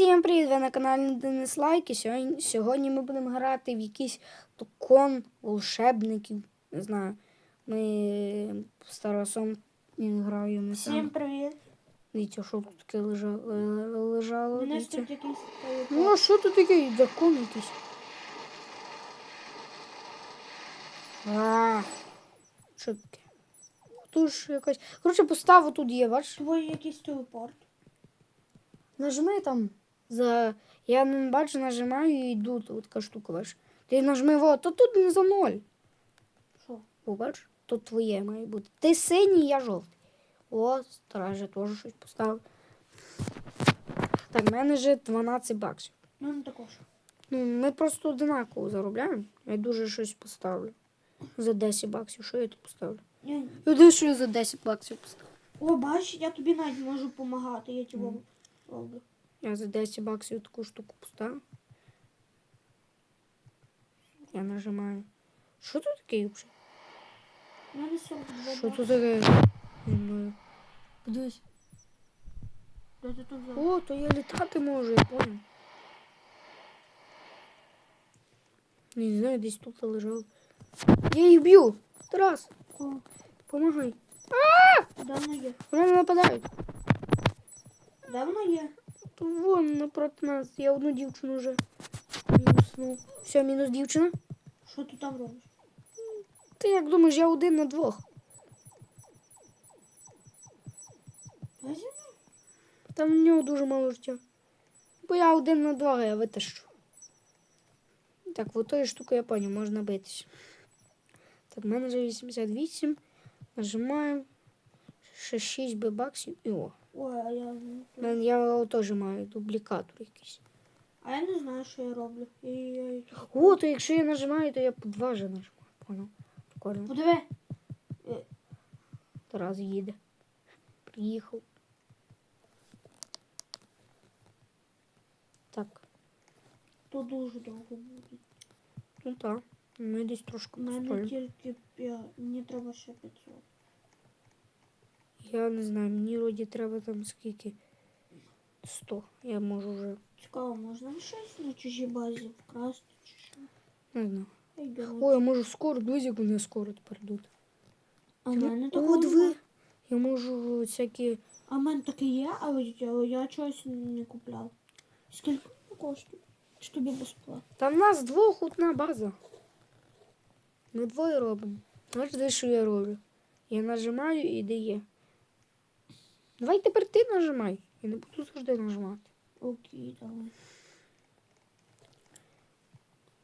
Всім привіт! Ви на каналі Денис Лайк. І сьогодні, сьогодні ми будемо грати в якийсь токон волшебників. Не знаю. Ми з Тарасом граємо Всім привіт! Дивіться, що тут таке лежало. лежало У нас тут якийсь Ну, а що тут таке? Дракон якийсь. А, що таке? Тут ж якась. Коротше, поставу тут є, бачиш? твій якийсь телепорт. Нажми там за. Я не бачу, нажимаю і йду. Тут така штука, бачиш. Ти нажми во, то тут не за ноль. Що? О, бачиш? Тут твоє має бути. Ти синій, я жовтий. О, стараже теж щось поставив. Так, в мене вже 12 баксів. Ну не також. Ну, ми просто одинаково заробляємо. Я дуже щось поставлю. За 10 баксів. Що я тут поставлю? Я дивлюсь, що я за 10 баксів поставлю. О, бач, я тобі навіть можу допомагати, я тебе роблю. Я за 10 баксів таку штуку поставив. Я нажимаю. Що тут таке взагалі? У мене 42 Що тут таке? Не знаю. Подивись. Де ти тут взяв? О, то я літати можу, я понял. Не знаю, десь тут лежав. Я їх б'ю. Тарас, помагай. Де воно є? Вони нападають. Де воно є? Вон напроти нас. Я одну дівчину вже мінуснув. Все, мінус дівчина. Що ти там робиш? Ти як думаєш, я один на двох. Там в нього дуже мало життя. Бо я один на два, я витащу. Так, вот тою штукою я понял, можна битись. Так, в мене вже 88. Нажимаємо. Ще 6 баксів і о. Ой, а я... Я теж маю дублікатор якийсь. А я не знаю, що я роблю. І, я... О, то якщо я нажимаю, то я по два же нажимаю. Понял? Прикольно. Подиви. Тарас їде. Приїхав. Так, То дуже довго буде. ну так. Ми десь трошки У мене тільки 5. Мені треба ще 500. Я не знаю, мені вроді треба там скільки. 100. Я можу вже. Цікаво, можна щось на чужій базі вкрасти чи що? Не знаю. Беру. Я можу скоро, як вони скоро тепер йдуть. А в мене О, такого диви. нема. Я можу всякі. А в мене таке є, але я, я чогось не купляв. Скільки воно коштує? Чи тобі безплатно? Там в нас двох одна база. Ми двоє робимо. Знаєш, де що я роблю? Я нажимаю і дає. Давай тепер ти нажимай. Я не буду завжди нажимати. Окей, давай.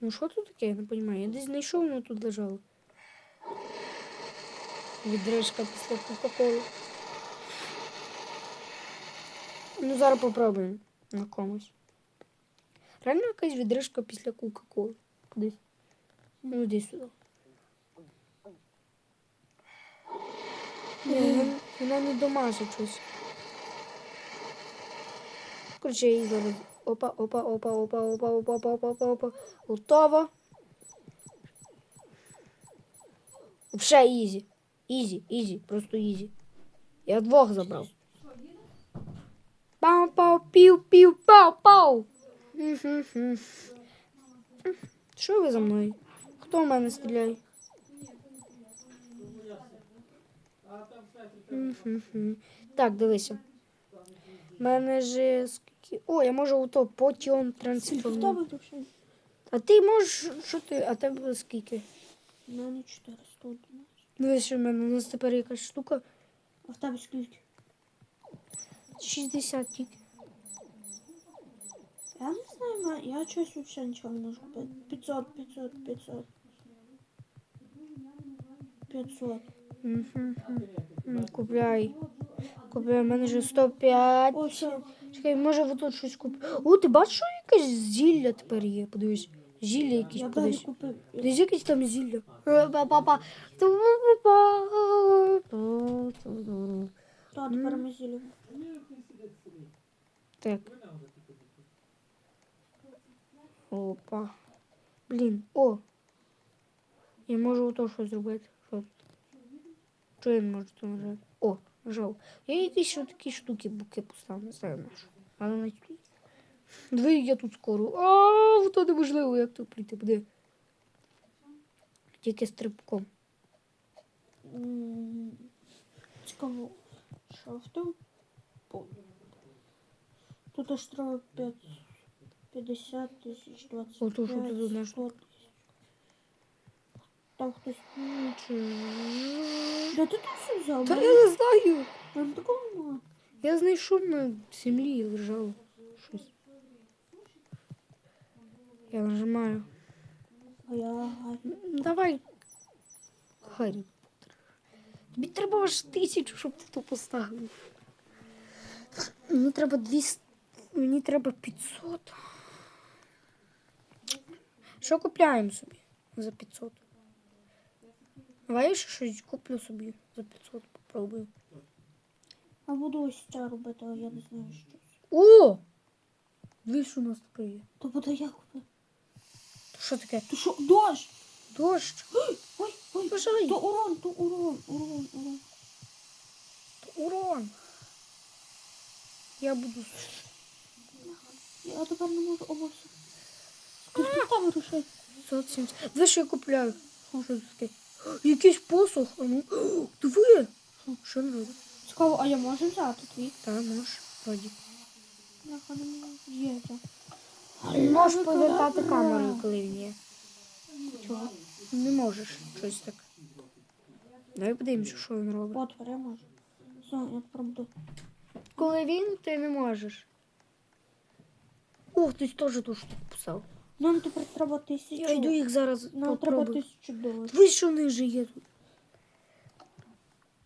Ну що тут таке? Я не розумію. Я десь знайшов, воно тут лежало. Відрижка після Кока-Коли. Ну, зараз попробуємо на комусь. Реально якась відрижка після Кока-Коли. Кудись. Ну, іди сюди. Ні, вона- вона не домажить щось. Короче, я її зараз. Опа, опа, опа, опа, опа, опа, опа, опа, опа, опа. Готово. Вже ізі. Ізі, ізі, просто ізі. Я двох забрав. Пау, пау, пів, пів, пау, пау. Що ви за мною? Хто в мене стріляє? Так, дивися. У мене ж скільки. О, я можу потіон Скільки в трансформувати. А ти можеш, що ти, а тебе скільки? У мене 411. Дивись, що в мене у нас тепер якась штука. А в тебе скільки? 60 тільки. Я не знаю, я щось взагалі нічого не можу купити. 500, 500, 500. 500. Купляй. Купляй, у мене вже 105. О, все. Чекай, може ви тут щось купити. О, ти бачиш, що якесь зілля тепер є? Подивись. Зілля якісь Я подивись. купив. Десь якесь там зілля. Па-па-па. Та, тепер ми зілі. Так. Опа. Блін, о. Я можу ото що зробити. Що я можу тут нажати? О, нажав. Я якісь що такі штуки буки поставив, не знаю на що. Але на ті. Диви, я тут скоро. А, то неможливо, як тут прийти буде. Тільки стрибком. Цікаво, що в тому? Тут аж треба 50 тисяч, 25, Ото що тут одна 100 тисяч. Там хтось... Чи- Де ти тут все взяв? Та я не знаю. Там такого нема. Я знайшов на землі лежало щось. Я нажимаю. А я... Ну, Давай. Гаррі. Тобі треба аж тисячу, щоб ти то поставив. Мені треба 200. Мені треба 500. Що купляємо собі за 500? Давай я ще щось куплю собі за 500, попробую. А буду ось це робити, а я не знаю що. О! Дивись, що у нас таке є. То буде я куплю. То що таке? То що, дощ? Дощ. Ой, ой, Бажай. то урон, то урон, урон, урон. Урон. Я буду. Я тепер не можу обов'язку. Скільки там грошей? 570. Диви, що я купляю. Що таке? Якийсь посох. А ну. Диви. Що не робить? Цікаво, а я можу взяти твій? Та можеш. Вроді. Є. Можеш повертати камерою, коли він є. Чого? Не можеш щось так. Давай подивимося, що він робить. От, я можу. Все, я буду. Коли він, ти не можеш. О, хтось теж ту штуку писав. Нам тепер треба тисячу. Я йду їх зараз Нам треба попробую. тисячу доларів. Ви що не же є тут?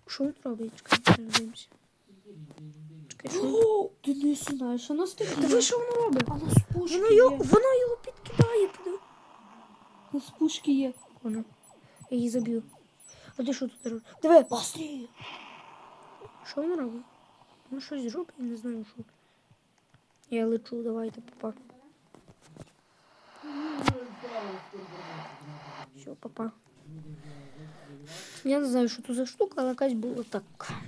Що він робить? Чекай, подивимося. Чекай, що? О, ти не знаєш, а нас. Диви, що воно робить? А нас пушки Воно його, є. воно його підкидає. У нас пушки є. Воно. Я її заб'ю. А ти що тут робиш? Диви. Бастрі. Що воно робить? Воно щось робить, я не знаю, що. Я лечу, давайте, папа. Все, папа. Я не знаю, що тут за штука, але якась була так.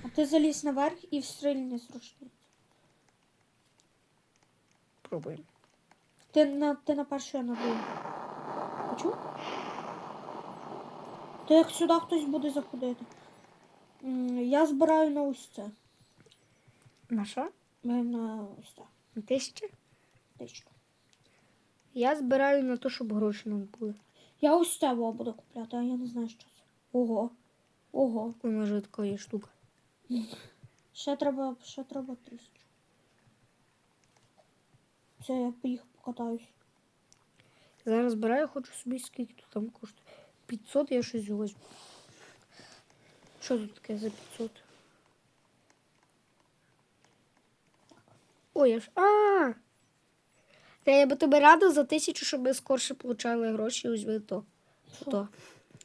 А ти залізь наверх і встрільни з рушниці. Пробуємо. Ти на, ти на першу, я на другу. Почув? То як сюди хтось буде заходити. М, Я збираю на ось це. На що? Е, На ось це. На тисячі? Тичку. Я збираю на те, щоб гроші нам були. Я ось це во буду купляти, а я не знаю, що це. Ого. Ого. У нас же така є штука. Ще треба, ще треба тисячу. Все, я поїхав покатаюсь. Зараз збираю, хочу собі скільки тут там коштує. 500 я щось возьму. Що тут таке за 500? Ой, я ж. А! Та я би тебе рада за тисячу, щоб ми скорше получали гроші, ось би то. То.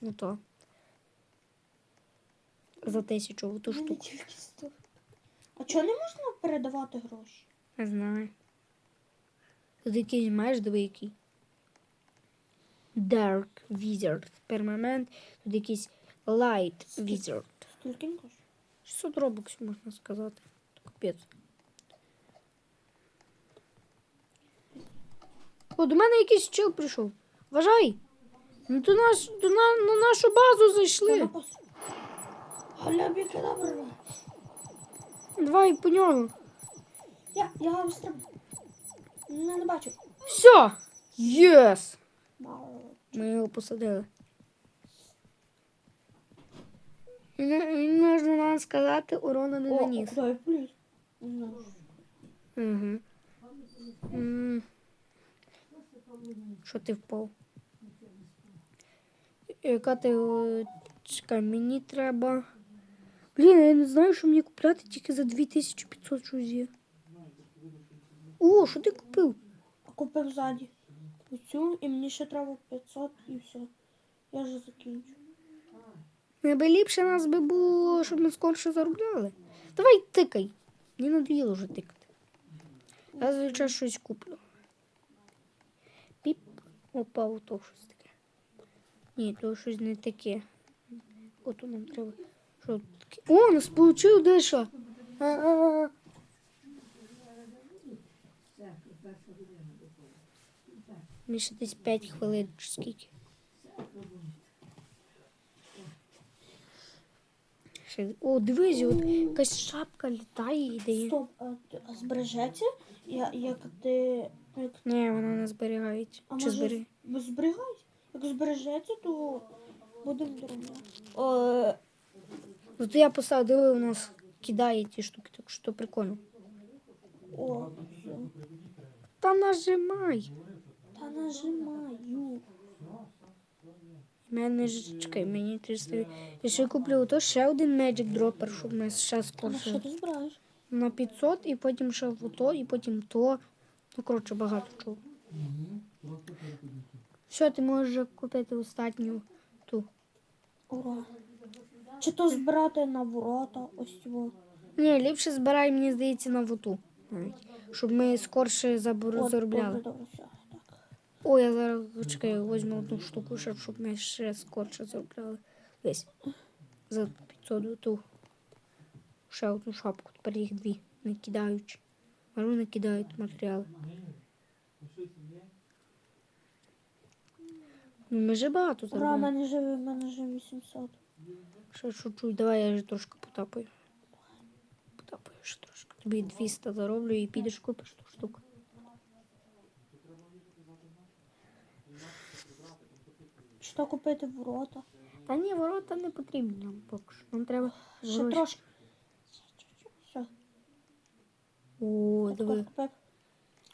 Ну то. За тисячу в ту штуку. А чого не можна передавати гроші? Не знаю. Тут якийсь маєш диви який. Dark Wizard. Перманент. Тут якийсь Light Wizard. Скільки він коштує? 600 робоксів можна сказати. Капець. О, до мене якийсь чел прийшов. Вважай! Ну до наш, до на, на нашу базу зайшли. Галя кадабра. Давай по нього. Я, я вистриб. Не, не бачу. Все! Єс! Ми його посадили. Він, він можна нам сказати, урона не О, наніс. куди я поліз? Угу. М. Що ти впав? Яка ти чекай, мені треба. Блін, я не знаю, що мені купляти тільки за 2500 щось. О, що ти купив? Купив ззаді. Оцю, і мені ще треба 500 і все. Я вже закінчу. Неби ліпше нас би було, щоб ми скорше заробляли. Давай тикай. Мені надоїло вже тикати. Я звичайно щось куплю. Опа, ото щось таке. Ні, то щось не таке. Ото нам треба. Що таке? О, нас получив. А-а-а. Мені ще десь 5 хвилин чи скільки. Ще... О, дивись, от якась шапка літає і дає. Стоп, а, а збережеться? Я, як ти. Як, Ні, вона не зберігається. а Чи може зберігається? з- Як збережеться, то будемо дорого. Е, Ну я поставив, у нас кидає ті штуки, так що прикольно. О. Та нажимай. Та нажимаю. Мене ж чекай, мені 300. Я ще куплю ото ще один Magic Dropper, щоб ми ще скорше. ти збираєш? На 500 і потім ще в то, і потім то. Ну, коротше, багато чого. Все, ти можеш купити останню ту. Ура. Чи то збирати на ворота, ось цього. Ні, ліпше збирай, мені здається, на воту. Навіть. Щоб ми скорше забор... От, заробляли. Добре, добре, все. О, я зараз чекай, візьму одну штуку, ще, щоб ми ще скорше заробляли. Весь. За 500 ту. Ще одну шапку, тепер їх дві. Не кидаючи. Мару не кидають матеріали. Ну, ми вже багато Ура, в мене вже, в мене вже 800. Ще чуть-чуть, давай я вже трошки потапаю. Потапаю ще трошки. Тобі 200 зароблю і підеш купиш ту штуку. То купити ворота? Та ні, ворота не потрібні нам поки що. Нам треба Ще гроші. трошки. Все, О, диви. купив.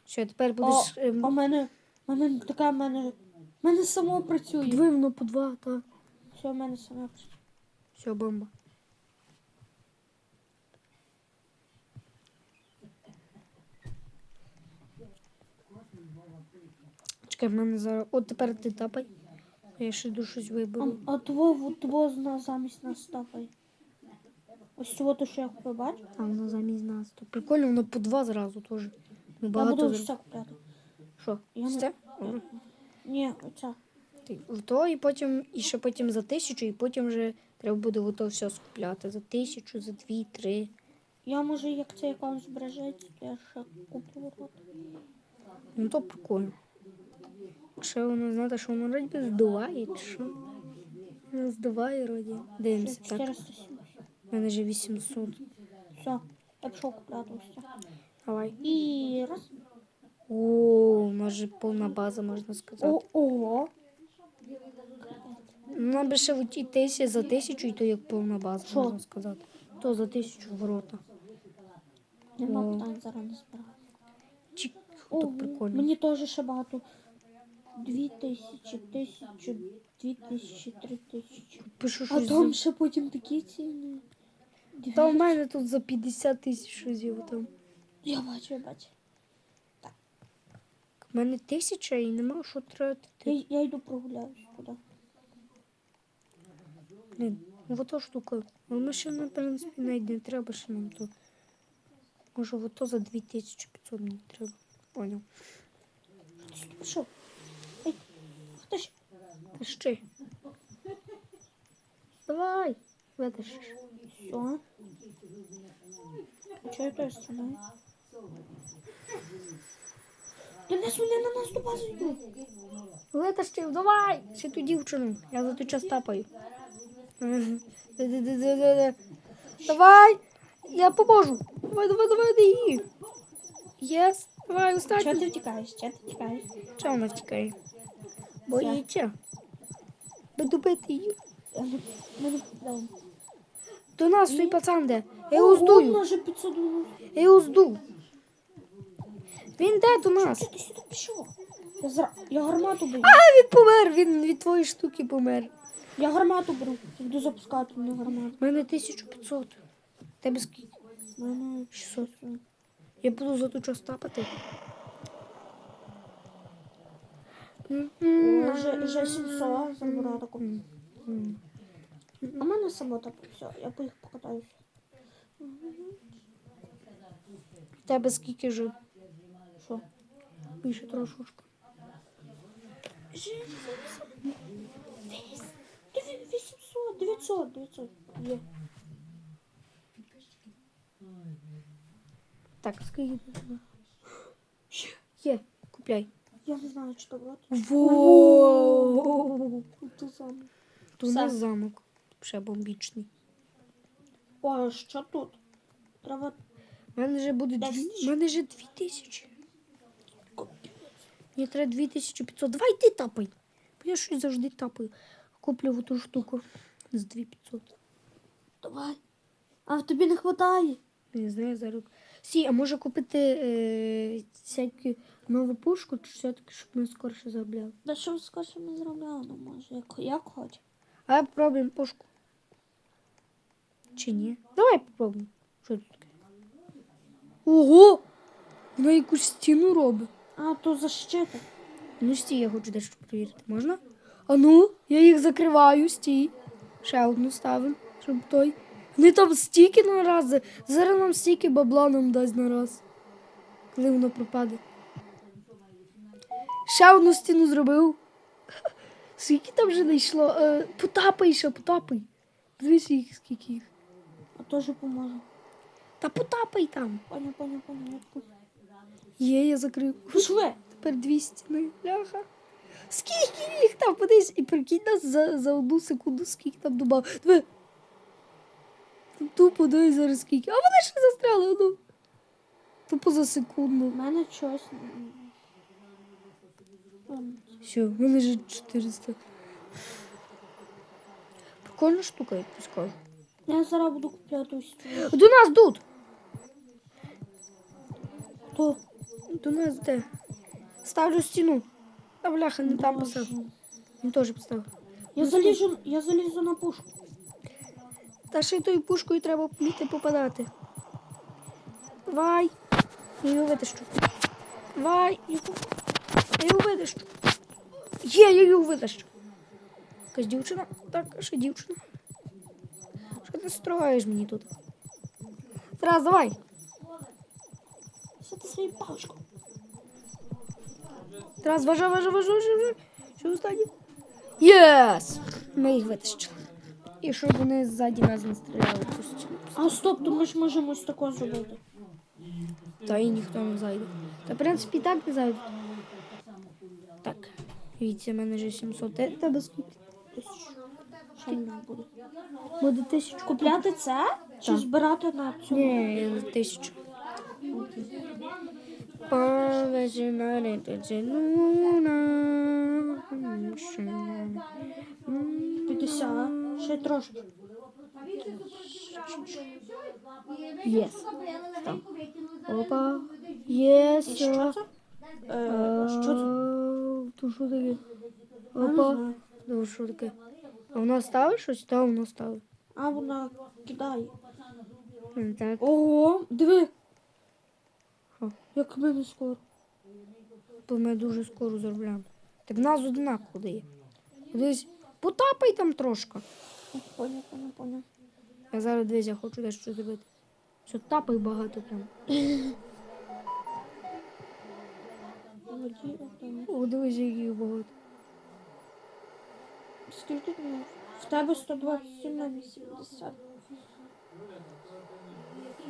Що, тепер О, ем, а мене, мене така в мене, в мене само працює. Диви, воно по два, так. Все, в мене саме працює. Все, бомба. Чекай, в мене зараз. От тепер ти тапай. Я ще йду щось А, виберу. а того, того зна замість нас тапай. Ось цього то, що я бач? А воно замість нас. То прикольно, воно по два зразу теж. Ми Я буду ось це купляти. Що? Я не- Це? Ні, оця. Ти в то і потім, і ще потім за тисячу, і потім вже треба буде в то все скупляти. За тисячу, за дві, три. Я може, як це якомусь збережеться, то я ще куплю ворота. Ну то прикольно. Ще воно знати, що воно вроді здуває, чи що? Воно здуває вроді. Дивимося, так. 470. У мене вже 800. Все, я пішов купляти ось. Давай. І раз. О, у нас же повна база, можна сказати. О, ого. Нам би ще тисячі за тисячу, і то як повна база, Що? можна сказати. То за тисячу ворота. Нема О. питань зараз не збираю. Чик, О, то прикольно. Мені теж ще багато. Дві тисячі, тисячу, дві тисячі, три тисячі. Пишу А там ще потім такі ціни. Та в мене тут за 50 тисяч разів там. Я бачу, я бачу. У мене тисяча і нема що тратити. Я, я йду прогуляюсь туди. Блін, ну ото штука. Ну, ми ще, в принципі, навіть не треба ще нам тут. Може, ото за 2500 мені треба. Поняв. Що? Ей, хто ж? Та ще. Давай. Видиш. Все. Чого я тою стороною? Та нас вони на нас до бази йдуть. Витащив, давай! Ще ту дівчину. Я за той час тапаю. Давай! Я поможу. Давай, давай, давай, де її. Єс. Давай, Чого останній. ти втікаєш? Чого ти втікаєш? Чого вона втікає? Боїться. Буду бити її. До нас той пацан де. Я його здую. Може 500 доларів. Я його здув. Він де до нас? Ти сюди пішов? Я, зра... я гармату беру. А він помер, він від твоєї штуки помер. Я гармату беру. Я буду запускати на гармату. У мене 1500. Тебе скільки? У мене 600. Я буду за ту час тапати. Вже, вже 700 забираю таку. А в мене самота все. Я по їх покатаюся. В тебе скільки вже? Що? Більше трошечки. 800, 900, 900. Є. Так, скільки? Є, купляй. Я не знаю, що брати. Воу! Тут саме. Тут у нас замок. Ще бомбічний. О, а що тут? Треба. У мене вже буде дві... У мене вже дві тисячі. Мені треба 2500. Давай ти тапай. Бо я щось завжди тапаю. Куплю ту штуку з 2500. Давай. А в тобі не вистачає. Не знаю зараз. Сі, а може купити е, всяку нову пушку, чи все-таки, щоб ми скорше заробляли? Да що скорше ми зробляли, ну може, як, як хоч. А попробуємо пушку. Чи ні? Давай попробуємо. Що тут таке? Ого! Вона якусь стіну робить. А, то защита. Ну стій, я хочу дещо перевірити. Можна? А ну, я їх закриваю, стій. Ще одну ставимо, щоб той. Вони там стільки на раз. Зараз нам стільки бабла нам дасть на раз. Коли воно пропаде. Ще одну стіну зробив. Скільки там вже не йшло? Е, потапай ще, потапай. Дивись їх, скільки їх. А теж поможе. Та потапай там. Понял, понял, понял. Є, я закрив. Пішли. Тепер дві стіни. Ляха. Скільки їх там? Подивись, і прикинь нас за, за одну секунду, скільки там добав. Диви. Тупо дай зараз скільки. А вони ще застряли, ну. Тупо за У мене щось. Все, в вже 400. Прикольна штука, я скажу. Я зараз буду купляти ось цю. До нас тут! То. До нас де? Ставлю стіну. А бляха, не там поставив. Він теж поставив. Я залізу, я залізу на пушку. Та ще тою пушкою треба вміти попадати. Давай. Його витащу. Давай. Я його витащу. Є, я його витащу. Якась дівчина. Так, ще дівчина. Що ти строїш мені тут? Зараз, давай. Що ти свою паличку? Зараз, важа, важа, важа, важа, важа. Що останнє? Єс! Ми їх витащили. І щоб вони ззаді нас не стріляли. А стоп, то ми ж можемо ось такого зробити. Та і ніхто не зайде. Та в принципі так не зайде. Так. Дивіться, в мене вже 700. Те- Тебе скільки? Що буде? Буде тисячу. Купляти це? Чи Так. збирати на цю? Ні, тисячу. Повежена луна. 50. Ще трошки. Єс. Опа. Єс. Що це? Е, що це? То що таке? Опа. Ну, що таке? А вона ставить щось? Та вона ставить. А вона кидає. Так. Ого, диви. Що? Як в мене скоро. Бо ми дуже скоро заробляємо. Так в нас однаково дає. Дивись, потапай там трошки. Понял, понял, понял. Я зараз дивись, я хочу дещо зробити. Що тапай багато прям. Там. О, дивись, яких багато. Скільки в мене? В тебе 127 на 80.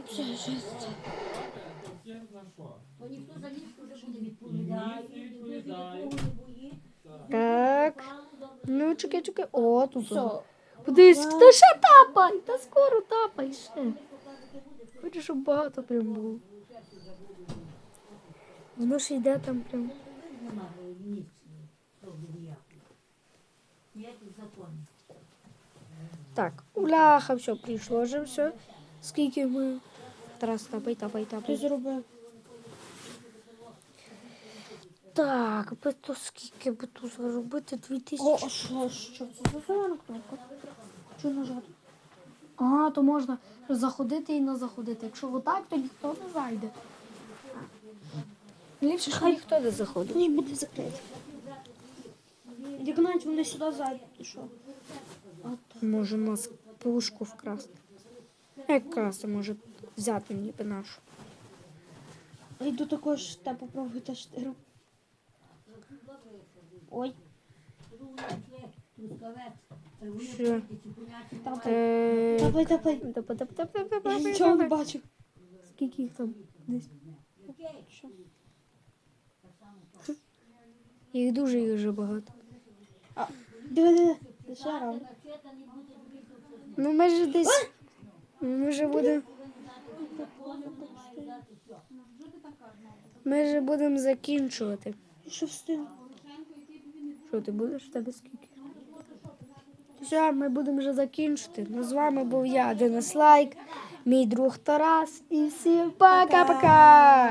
Все, жесть. Так. Ну, чекай, чекай. О, тут. Все. Подивись, та ще тапай! Та скоро тапай ще. Хочу, щоб багато прям було. Воно ж йде там прям. Так, уляха, все, прийшло вже все. Скільки ми. Тарас, тапай, тапай, Ти тапай. зробив. Так, би то скільки би тут заробити? Дві тисячі. а що, що це за зелена кнопка? Що нажати? А, то можна заходити і не заходити. Якщо отак, то ніхто не зайде. Ліпше, що ніхто не заходить. Ні, буде закрито. Як навіть вони сюди зайдуть, то що? Може нас пушку вкрасти. Як красти, може взяти ніби нашу. Йду також та попробуйте штиру. Ой, Що? тапай. Тапай, тапай. тапа, тапа, тапа, тапа, тапа, Нічого не бачу. Скільки їх там? Десь. Що? Їх дуже і дуже багато. Диви, диви. Лише рано. Ну, ми ж десь. Ми вже будемо. Ми вже будемо закінчувати. Що встиг? Що ти будеш? В тебе скільки? Все, ми будемо вже закінчити. Ну, з вами був я, Денис Лайк, мій друг Тарас. І всім пока-пока!